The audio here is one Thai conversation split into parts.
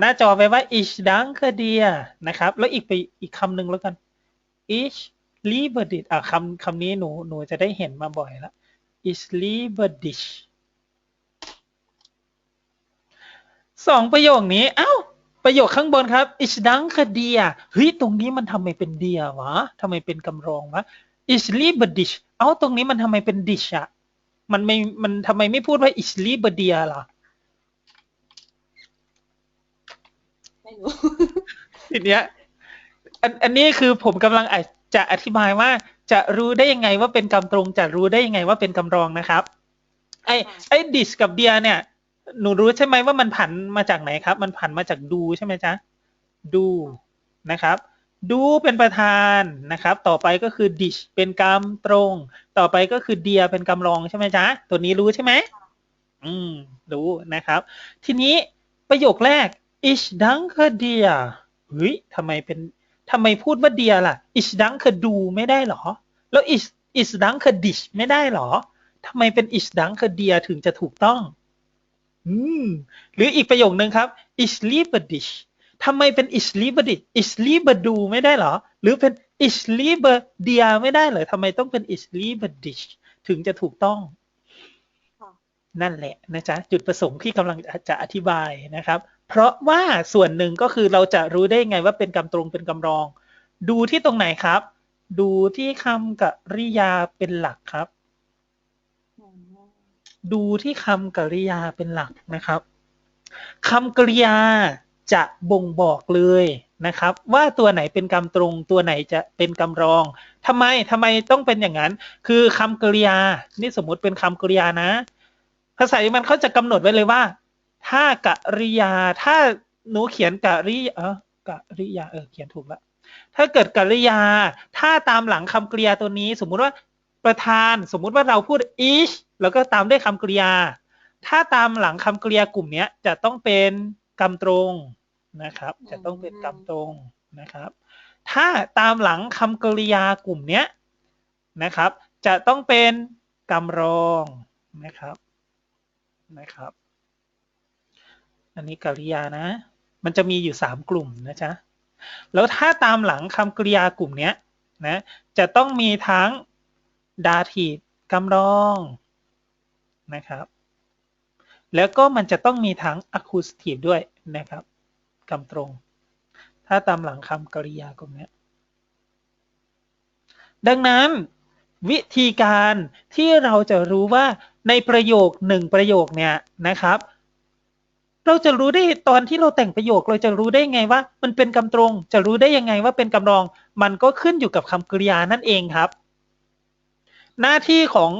หน้าจอไปว่า ich danke dir นะครับ แล้วอีกไปอีกคำหนึ่งแล้วกัน ich liebe dich อะคำคำนี้หนูหนูจะได้เห็นมาบ่อยล้ว ich liebe dich สองประโยคนี้ เอ้า ประโยคข้างบนครับ ich danke dir เฮ้ย ตรงนี้มันทำไมเป็น dir วะทำไมเป็นกำรองวะ ich liebe dich เอ้า ตรงนี้มันทำไมเป็น dich อะมันไม่ มันทำไมไม่พูดว่า ich liebe dir ล่ะ ไม่รู้ทีเนี้ยอันอันนี้คือผมกำลังอาจจะอธิบายว่าจะรู้ได้ยังไงว่าเป็นกำตรง จะรู้ได้ยังไงว่าเป็นกำรองนะครับ ไอ้ไอ้ดิสกับเดียเนี่ย หนูรู้ใช่ไหมว่ามันผันมาจากไหนครับ มันผันมาจากดูใช่ไหมจ๊ะดูนะครับ ดูเป็นประธานนะครับ ต่อไปก็คือ dish เป็นกำตรง ต่อไปก็คือเดียเป็นกำรองใช่ไหมจ๊ะตัวนี้รู้ใช่ไหมอืมรู้นะครับ ทีนี้ประโยคแรก ich danke dir เฮ้ยทำไมเป็นทำไมพูดว่าเดียล่ะ ich danke du ไม่ได้หรอ แล้ว ich ich danke dich ไม่ได้หรอทำไมเป็น ich danke dir ถึงจะถูกต้อง อืม หรืออีกประโยคนึงครับ ich liebe dich ทำไมเป็น ich liebe dich ich liebe du ไม่ได้หรอ หรือเป็น ich liebe dir ไม่ได้เหรอทำไมต้องเป็น ich liebe dich ถึงจะถูกต้องค่ะนั่นแหละนะจ๊ะจุดประสงค์ที่กำลังจะอธิบายนะครับ เพราะว่าส่วนหนึ่งก็คือเราจะรู้ได้ไงว่าเป็นกำตรงเป็นกำรอง ดูที่ตรงไหนครับ ดูที่คำกริยาเป็นหลักครับ ดูที่คำกริยาเป็นหลักนะครับคำกริยาจะบ่งบอกเลยนะครับ ว่าตัวไหนเป็นกำตรง ตัวไหนจะเป็นกำรองทำไมทำไมต้องเป็นอย่างนั้น คือคำกริยา นี่สมมุติเป็นคำกริยานะ ภาษาเยอรมันเขาจะกำหนดไว้เลยว่า ถ้ากริยา ถ้าหนูเขียนกริยาเออกริยา เออ เขียนถูกแล้ว ถ้าเกิดกริยา ถ้าตามหลังคำกริยาตัวนี้ สมมุติว่าประธาน สมมุติว่าเราพูด is แล้วก็ตามด้วยคำกริยา ถ้าตามหลังคำกริยากลุ่มเนี้ยจะต้องเป็นกำตรงนะครับ จะต้องเป็นกำตรงนะครับ ถ้าตามหลังคำกริยากลุ่มเนี้ยนะครับ จะต้องเป็นกำรองนะครับนะครับ อันนี้กริยานะ มันจะมีอยู่สามกลุ่มนะจ๊ะ แล้วถ้าตามหลังคำกริยากลุ่มนี้นะ จะต้องมีทั้งดาทีฟกำรองนะครับ แล้วก็มันจะต้องมีทั้ง accusative ด้วยนะครับกำตรง ถ้าตามหลังคำกริยากลุ่มนี้ดังนั้นวิธีการที่เราจะรู้ว่าในประโยคหนึ่งประโยคเนี่ยนะครับ เราจะรู้ได้ตอนที่เราแต่งประโยคเราจะรู้ได้ไงว่า มันเป็นกำตรง จะรู้ได้ยังไงว่าเป็นกำรอง มันก็ขึ้นอยู่กับคำกริยานั่นเองครับ หน้าที่ของ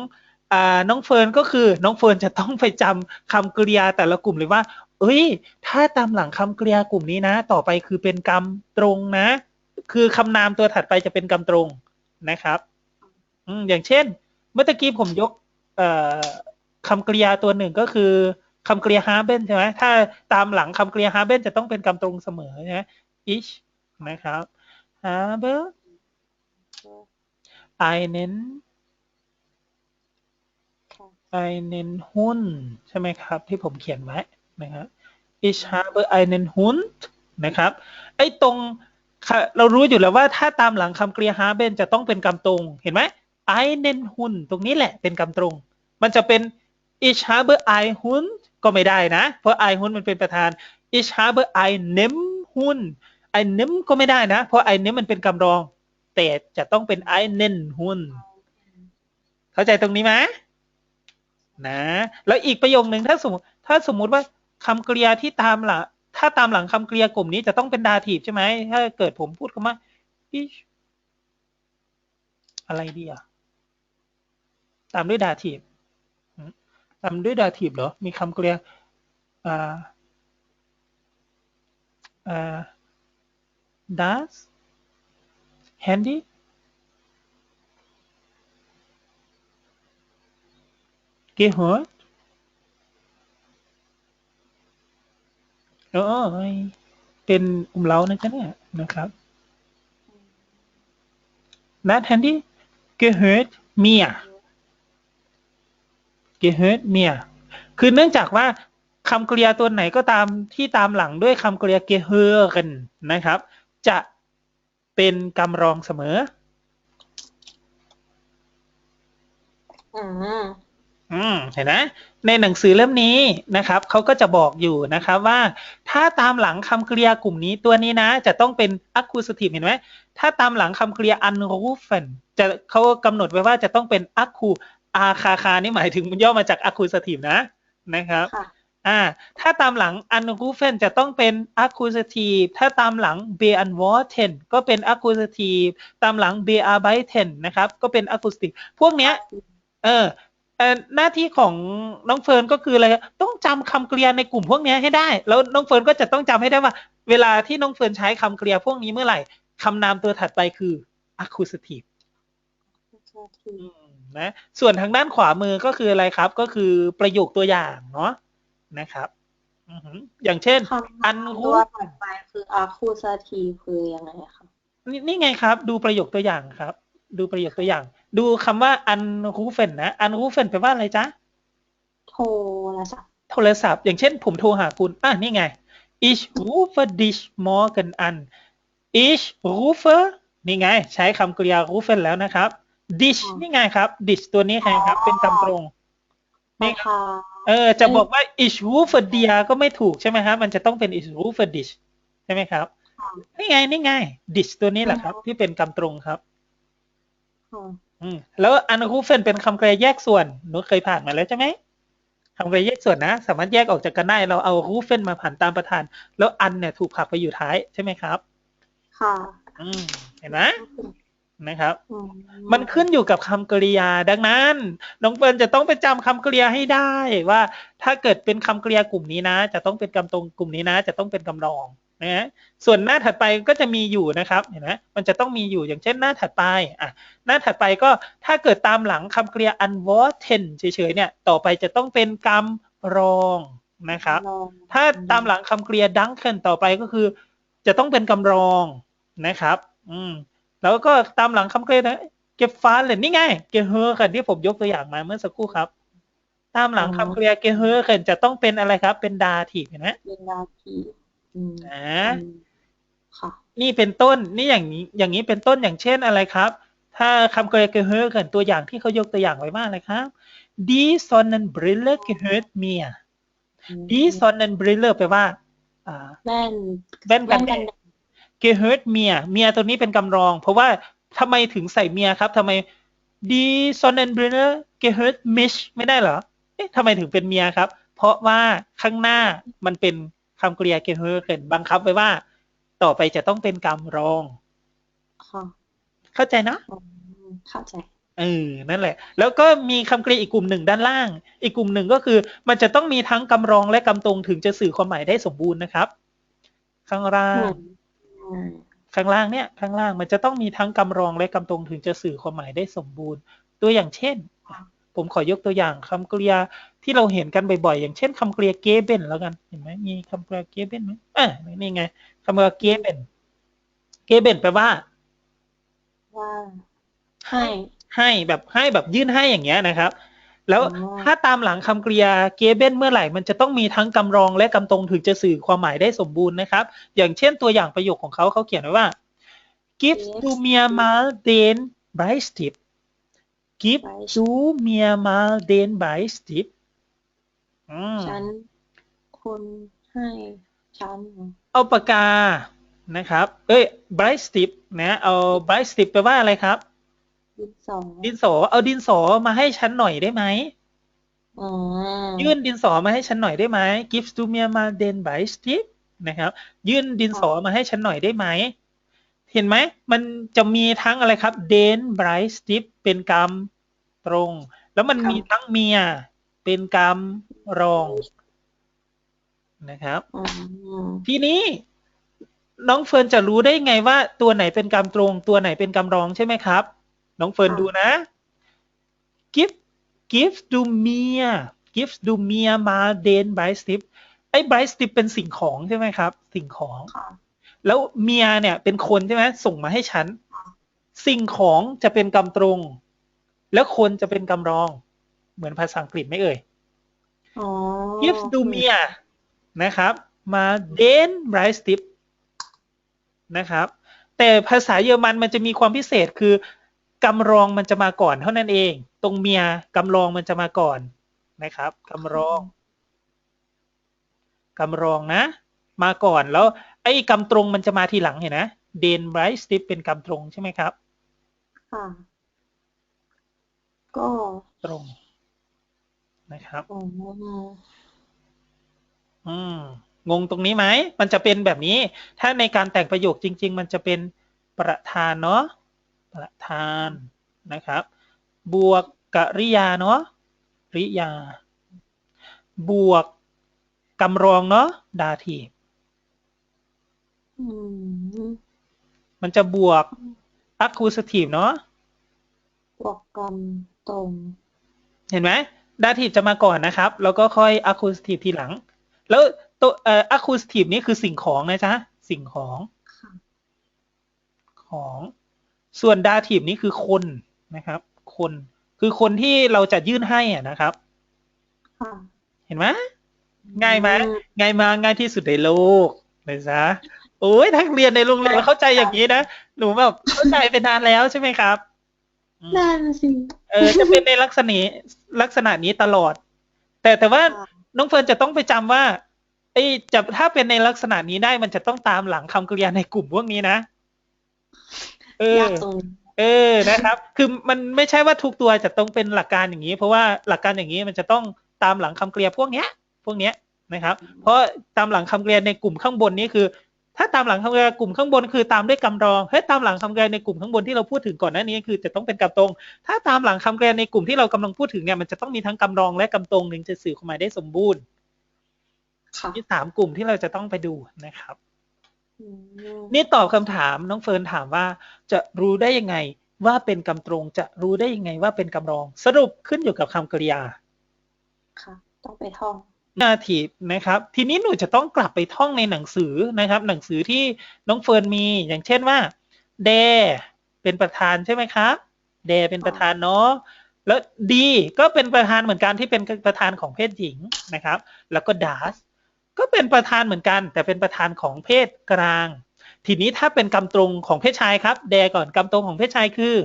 อน้องเฟิร์นก็คือน้องเฟิร์นจะต้องไปจำคำกริยาแต่ละกลุ่มเลยว่า เอ้ย ถ้าตามหลังคำกริยากลุ่มนี้นะ ต่อไปคือเป็นกรรมตรงนะ คือคำนามตัวถัดไปจะเป็นกรรมตรงนะครับอย่างเช่น เมื่อกี้ผมยกคำกริยาตัวหนึ่งก็คือ คำกริยา haben ใช่ไหมถ้าตามหลังคำกริยา haben จะต้องเป็นกรรมตรงเสมอใช่ไหม ich นะครับ habe einen ค่ะ einen Hund ใช่ไหมครับ ที่ผมเขียนไว้นะครับ ich habe einen Hund นะครับ ไอ้ตรงค่ะเรารู้อยู่แล้วว่าถ้าตามหลังคำกริยา haben จะต้องเป็นกรรมตรง เห็นไหม einen Hund ตรงนี้แหละเป็นกรรมตรง มันจะเป็น ich habe ein Hund ก็ไม่ได้นะ เพราะ ein Hund มันเป็นประธาน ich habe einen Hund einen ก็ไม่ได้นะ เพราะ einen มันเป็นกำรอง แต่จะต้องเป็น einen Hund เข้าใจตรงนี้ไหมนะ แล้วอีกประโยคหนึ่งถ้าสมมติถ้าสมมุติว่าคำกริยาที่ตามหลังถ้าตามหลังคำกริยากลุ่มนี้จะต้องเป็นดาทีฟใช่ไหมถ้าเกิดผมพูดคำว่า ich อะไรดีอะตามด้วยดาทีฟ มตามด้วยดาทีฟเหรอ มีคำกริยาอ่าอ่า das Handy gehört เออเป็นอุมเล้านะจ๊ะเนี่ยนะครับ Das Handy gehört mir gehört mir คือเนื่องจากว่าคำกริยาตัวไหนก็ตามที่ตามหลังด้วยคำกริยา gehören นะครับ จะเป็นกำรองเสมออืมอืมเห็นไหมในหนังสือเล่มนี้นะครับเขาก็จะบอกอยู่นะครับว่า ถ้าตามหลังคำกริยากลุ่มนี้ตัวนี้นะ จะต้องเป็น accusative เห็นไหมถ้าตามหลังคำกริยา anrufen จะเขากำหนดไว้ว่าจะต้องเป็น accu อาคาคานี่หมายถึงมันย่อมาจาก accusative นะนะครับค่ะอ่าถ้าตามหลัง anrufen จะต้องเป็น accusative ถ้าตามหลัง beantworten ก็เป็น accusative ตามหลัง bearbeiten นะครับก็เป็น accusative พวกเนี้ยเออเอ่อหน้าที่ของน้องเฟิร์นก็คืออะไรครับต้องจำคำกริยาในกลุ่มพวกเนี้ยให้ได้ แล้วน้องเฟิร์นก็จะต้องจำให้ได้ว่า เวลาที่น้องเฟิร์นใช้คำกริยาพวกนี้เมื่อไหร่คำนามตัวถัดไปคือ accusative อืม นะ ส่วนทางด้านขวามือก็คืออะไรครับ ก็คือประโยคตัวอย่างเนาะนะครับอือหืออย่างเช่นคำอันตัรู้วถัดไปคือ accusative คือยังไงคะนี่นี่ไงครับ ดูประโยคตัวอย่างครับ ดูประโยคตัวอย่าง ดูคำว่า anrufen นะ anrufen แปลว่าอะไรจ๊ะโทรศัพท์โทรศัพท์ อย่างเช่น ผมโทรหาคุณอะนี่ไง ich rufe dich morgen an ich rufe นี่ไง ใช้คำกริยา rufen แล้วนะครับ dich นี่ไงครับ dich ตัวนี้ใครครับ เป็นคำตรงนี่นะคะเออ จะบอกว่า ich rufe dir ก็ไม่ถูกใช่ไหมครับ มันจะต้องเป็น ich rufe dich ใช่ไหมครับ นี่ไง นี่ไง dich ตัวนี้แหละครับ ที่เป็นคำตรงครับค่ะอืมแล้วอันรูเฟนเป็นคำกริยาแยกส่วน หนูเคยผ่านมาแล้วใช่ไหมคำกริยาแยกส่วนนะ สามารถแยกออกจากกันได้ เราเอารูเฟนมาผ่านตามประธาน แล้วอันเนี่ยถูกผลักไปอยู่ท้ายใช่ไหมครับ ค่ะ อืม เห็นไหม นะครับอืมมันขึ้นอยู่กับคำกริยา ดังนั้นน้องเฟิร์นจะต้องไปจำคำกริยาให้ได้ว่า ถ้าเกิดเป็นคำกริยากลุ่มนี้นะ จะต้องเป็นกำตรงกลุ่มนี้นะ จะต้องเป็นกำรองนะฮะส่วนหน้าถัดไปก็จะมีอยู่นะครับเห็นไหมมันจะต้องมีอยู่อย่างเช่นหน้าถัดไปอะหน้าถัดไปก็ถ้าเกิดตามหลังคำกริยา unworten เฉยๆเนี่ยต่อไปจะต้องเป็นกำรองนะครับลองถ้าตามหลังคำกริยา dunken ต่อไปก็คือ จะต้องเป็นกำรองนะครับ อืม แล้วก็ตามหลังคำกริยานะเก็บฟ้าเลยนี่ไง เกเฮอร์กันที่ผมยกตัวอย่างมาเมื่อสักครู่ครับ ตามหลังคำกริยาเกเฮอร์กันจะต้องเป็นอะไรครับ เป็นดาทีเห็นไหมเป็นนาทีอืมอ่าอืมค่ะ นี่เป็นต้นนี่อย่างนี้ อย่างนี้เป็นต้นอย่างเช่นอะไรครับ ถ้าคำกริยาเกเฮอร์กันตัวอย่างที่เขายกตัวอย่างไว้มากเลยครับ Die Sonnenbrille gehört mir อืม Die Sonnenbrille แปลว่าอ่าแว่นแว่นกัน แดแว่ด gehört mir เมียตัวนี้เป็นกำรอง เพราะว่าทำไมถึงใส่เมียครับทำไม die Sonnenbrille gehört mich ไม่ได้เหรอเอ๊ะทำไมถึงเป็นเมียครับ เพราะว่าข้างหน้ามันเป็นคำกริยา gehört บังคับไว้ว่า ต่อไปจะต้องเป็นกำรองค่ะเข้าใจนะอืมเข้าใจเออนั่นแหละ แล้วก็มีคำกริยาอีกกลุ่มหนึ่งด้านล่าง อีกกลุ่มหนึ่งก็คือ มันจะต้องมีทั้งกำรองและกำตรงถึงจะสื่อความหมายได้สมบูรณ์นะครับ ข้างล่างอืม ข้างล่างเนี่ยข้างล่างมันจะต้องมีทั้งกำรองและกำตรงถึงจะสื่อความหมายได้สมบูรณ์ ตัวอย่างเช่น ผมขอยกตัวอย่างคำกริยาที่เราเห็นกันบ่อยๆ อย่างเช่นคำกริยาเกเบนแล้วกันเห็นไหมมีคำกริยาเกเบนไหมอ่านี่ไงคำกริยาเกเบนเกเบนแปลว่าว่าให้ให้แบบให้แบบยื่นให้อย่างเงี้ยนะครับ แล้วอ๋อถ้าตามหลังคำกริยาเกเบนเมื่อไหร่ มันจะต้องมีทั้งกำรองและกำตรงถึงจะสื่อความหมายได้สมบูรณ์นะครับ อย่างเช่นตัวอย่างประโยคของเขาเขาเขียนไว้ว่า Gib du mir mal den Bleistift Gib du mir mal den Bleistift อืมฉันคุณให้ฉัน เอาปากกานะครับ เอ้ย Bleistift นะ เอา Bleistift แปลว่าอะไรครับ ดินสอดินสอเอาดินสอมาให้ฉันหน่อยได้ไหมอ๋อยื่นดินสอมาให้ฉันหน่อยได้ไหม Gibst du mir mal den Bleistift นะครับ ยื่นดินสอมาให้ฉันหน่อยได้ไหม เห็นไหม มันจะมีทั้งอะไรครับ den Bleistift เป็นกรรมตรง แล้วมันมีทั้งเมีย เป็นกรรมรองนะครับอืมทีนี้น้องเฟิร์นจะรู้ได้ไงว่าตัวไหนเป็นกรรมตรง ตัวไหนเป็นกรรมรองใช่ไหมครับ น้องเฟิร์นดูนะ give give du mir give du mir mal den Bleistift ไอ้ Bleistift เป็นสิ่งของใช่ไหมครับ สิ่งของค่ะแล้วเมียเนี่ยเป็นคนใช่ไหมส่งมาให้ฉัน สิ่งของจะเป็นกรรมตรง แล้วคนจะเป็นกรรมรอง เหมือนภาษาอังกฤษไหมเอ่ยอ๋อ gives du mir นะครับ มา den r i s t i p นะครับ แต่ภาษาเยอรมันมันจะมีความพิเศษคือ กำรองมันจะมาก่อนเท่านั้นเอง ตรงเมียกำรองมันจะมาก่อนนะครับกำรองกำรองนะ มาก่อนแล้ว ไอ้กำตรงมันจะมาทีหลังเห็นนะเดนไรสติปเป็นกำตรงใช่ไหมครับค่ะก็ตรงนะครับอ๋ออืมงงตรงนี้ไหม มันจะเป็นแบบนี้ ถ้าในการแต่งประโยคจริง ๆ มันจะเป็นประธานเนาะ ประธานนะครับ บวกกริยาเนาะริยา บวกกำรองเนาะดาทีอืมมันจะบวก accusative เนาะบวกกันตรง เห็นไหมดาทีจะมาก่อนนะครับ แล้วก็ค่อย accusative ทีหลัง แล้วตัวเอ่อ accusative นี่คือสิ่งของนะจ๊ะ สิ่งของค่ะของ ส่วนดาทีฟนี่คือคนนะครับ คนคือคนที่เราจะยื่นให้อะนะครับค่ะเห็นไหมง่ายไหมอืง่ายมากง่ายที่สุดในโลกเลยจ้ะโอ้ยทักเรียนในโรงเรียนเข้าใจอย่างนี้นะหนูแบบเข้าใจไปนานแล้วใช่ไหมครับอืมนั่นสิเออจะเป็นในลักษณะนี้ลักษณะนี้ตลอด แต่แต่ว่าค่ะน้องเฟิร์นจะต้องไปจำว่าไอ้จะถ้าเป็นในลักษณะนี้ได้มันจะต้องตามหลังคำกริยาในกลุ่มพวกนี้นะเออ ยากตรงเออนะครับ คือมันไม่ใช่ว่าทุกตัวจะต้องเป็นหลักการอย่างนี้ เพราะว่าหลักการอย่างนี้มันจะต้องตามหลังคำกริยาพวกเนี้ย พวกเนี้ยนะครับ เพราะตามหลังคำกริยาในกลุ่มข้างบนนี้คือ ถ้าตามหลังคำกริยากลุ่มข้างบนคือตามด้วยกำรองเฮ้ยตามหลังคำกริยาในกลุ่มข้างบนที่เราพูดถึงก่อนหน้านี้คือจะต้องเป็นกำตรง ถ้าตามหลังคำกริยาในกลุ่มที่เรากำลังพูดถึงเนี่ยมันจะต้องมีทั้งกำรองและกำตรงถึงจะสื่อความหมายได้สมบูรณ์ค่ะมีสามกลุ่มที่เราจะต้องไปดูนะครับอืม นี่ตอบคำถามน้องเฟิร์นถามว่าจะรู้ได้ยังไงว่าเป็นกำตรงจะรู้ได้ยังไงว่าเป็นกำรอง สรุปขึ้นอยู่กับคำกริยา ค่ะ ต้องไปท่องนาทีนะครับ ทีนี้หนูจะต้องกลับไปท่องในหนังสือนะครับ หนังสือที่น้องเฟิร์นมี อย่างเช่นว่าเดเป็นประธานใช่ไหมครับเดเป็นประธานเนาะแล้วดีก็เป็นประธานเหมือนกันที่เป็นประธานของเพศหญิงนะครับ แล้วก็ดัส ก็เป็นประธานเหมือนกัน แต่เป็นประธานของเพศกลาง ทีนี้ถ้าเป็นกำตรงของเพศชายครับเดก่อนกำตรงของเพศชายคือ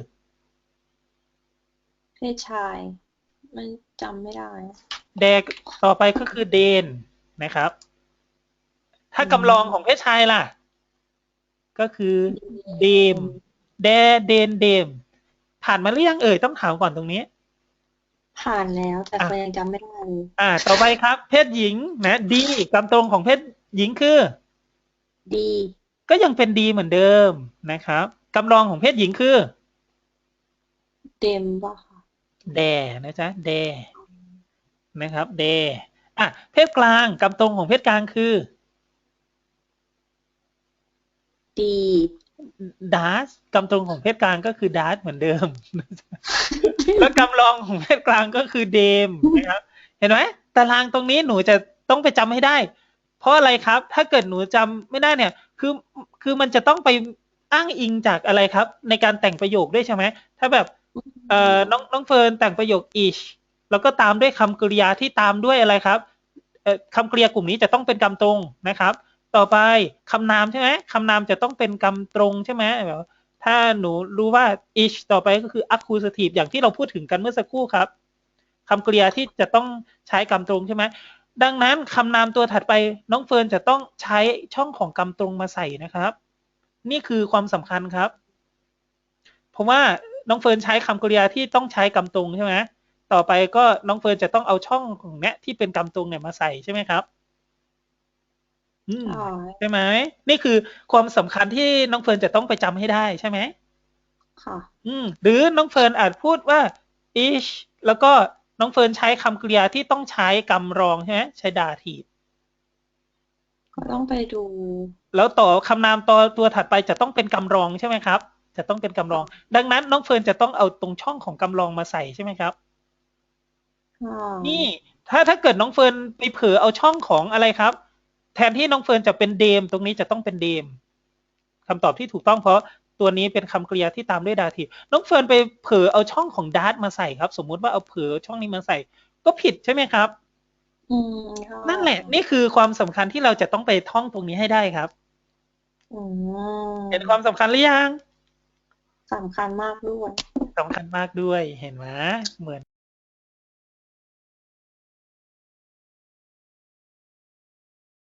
เพศชาย มันจำไม่ได้เดกต่อไปก็คือเดนนะครับ ถ้ากำลองของเพศชายล่ะ ก็คือเดมเดเดนเดม ผ่านมาหรือยังเอ่ยต้องถามก่อนตรงนี้ ผ่านแล้วแต่อะก็ยังจำไม่ได้เลยอ่า ต่อไปครับ เพศหญิงนะดีกำตรงของเพศหญิงคือ ดี ก็ยังเป็นดีเหมือนเดิมนะครับกำลองของเพศหญิงคือเต็มป่ะค่ะแดนะจ๊ะแดนะครับแดอะเพศกลางกำตรงของเพศกลางคือดีดาสกำตรงของเพศกลางก็คือดาสเหมือนเดิม แล้วกำลองของเพศกลางก็คือเดมนะครับเห็นไหมตารางตรงนี้หนูจะต้องไปจำให้ได้ เพราะอะไรครับ ถ้าเกิดหนูจำไม่ได้เนี่ย คือคือมันจะต้องไปอ้างอิงจากอะไรครับ ในการแต่งประโยคด้วยใช่ไหมถ้าแบบเอ่อน้องน้องเฟิร์นแต่งประโยค ish แล้วก็ตามด้วยคำกริยาที่ตามด้วยอะไรครับเอ่อคำกริยากลุ่มนี้จะต้องเป็นกำตรงนะครับ ต่อไปคำนามใช่ไหมคำนามจะต้องเป็นกำตรงใช่ไหมแบบ ถ้าหนูรู้ว่า ish ต่อไปก็คือ accusative อย่างที่เราพูดถึงกันเมื่อสักครู่ครับคำกริยาที่จะต้องใช้กำตรงใช่ไหมดังนั้นคำนามตัวถัดไปน้องเฟิร์นจะต้องใช้ช่องของกำตรงมาใส่นะครับ นี่คือความสำคัญครับ เพราะว่าน้องเฟิร์นใช้คำกริยาที่ต้องใช้กำตรงใช่ไหมต่อไปก็น้องเฟิร์นจะต้องเอาช่องของเนี้ยที่เป็นกำตรงเนี่ยมาใส่ใช่ไหมครับ ใช่ใช่ไหมนี่คือความสำคัญที่น้องเฟิร์นจะต้องไปจำให้ได้ใช่ไหมค่ะ อืม หรือน้องเฟิร์นอาจพูดว่า ish แล้วก็น้องเฟิร์นใช้คำกริยาที่ต้องใช้กำรองใช่ไหมใช้ดาทีก็ต้องไปดู แล้วต่อคำนามตัวตัวถัดไปจะต้องเป็นกำรองใช่ไหมครับ จะต้องเป็นกำรอง ดังนั้นน้องเฟิร์นจะต้องเอาตรงช่องของกำรองมาใส่ใช่ไหมครับอ่านี่ถ้าถ้าเกิดน้องเฟิร์นไปเผลอเอาช่องของอะไรครับ แทนที่น้องเฟิร์นจะเป็นเดม ตรงนี้จะต้องเป็นเดมคำตอบที่ถูกต้องเพราะตัวนี้เป็นคำกริยาที่ตามด้วยดาทีน้องเฟิร์นไปเผลอเอาช่องของดาร์ตมาใส่ครับ สมมุติว่าเอาเผลอช่องนี้มาใส่ ก็ผิดใช่ไหมครับออืมค่ะนั่นแหละ นี่คือความสำคัญที่เราจะต้องไปท่องตรงนี้ให้ได้ครับอืมเห็นความสำคัญหรือยังสำคัญมากด้วยสำคัญมากด้วยเห็นไหมเหมือน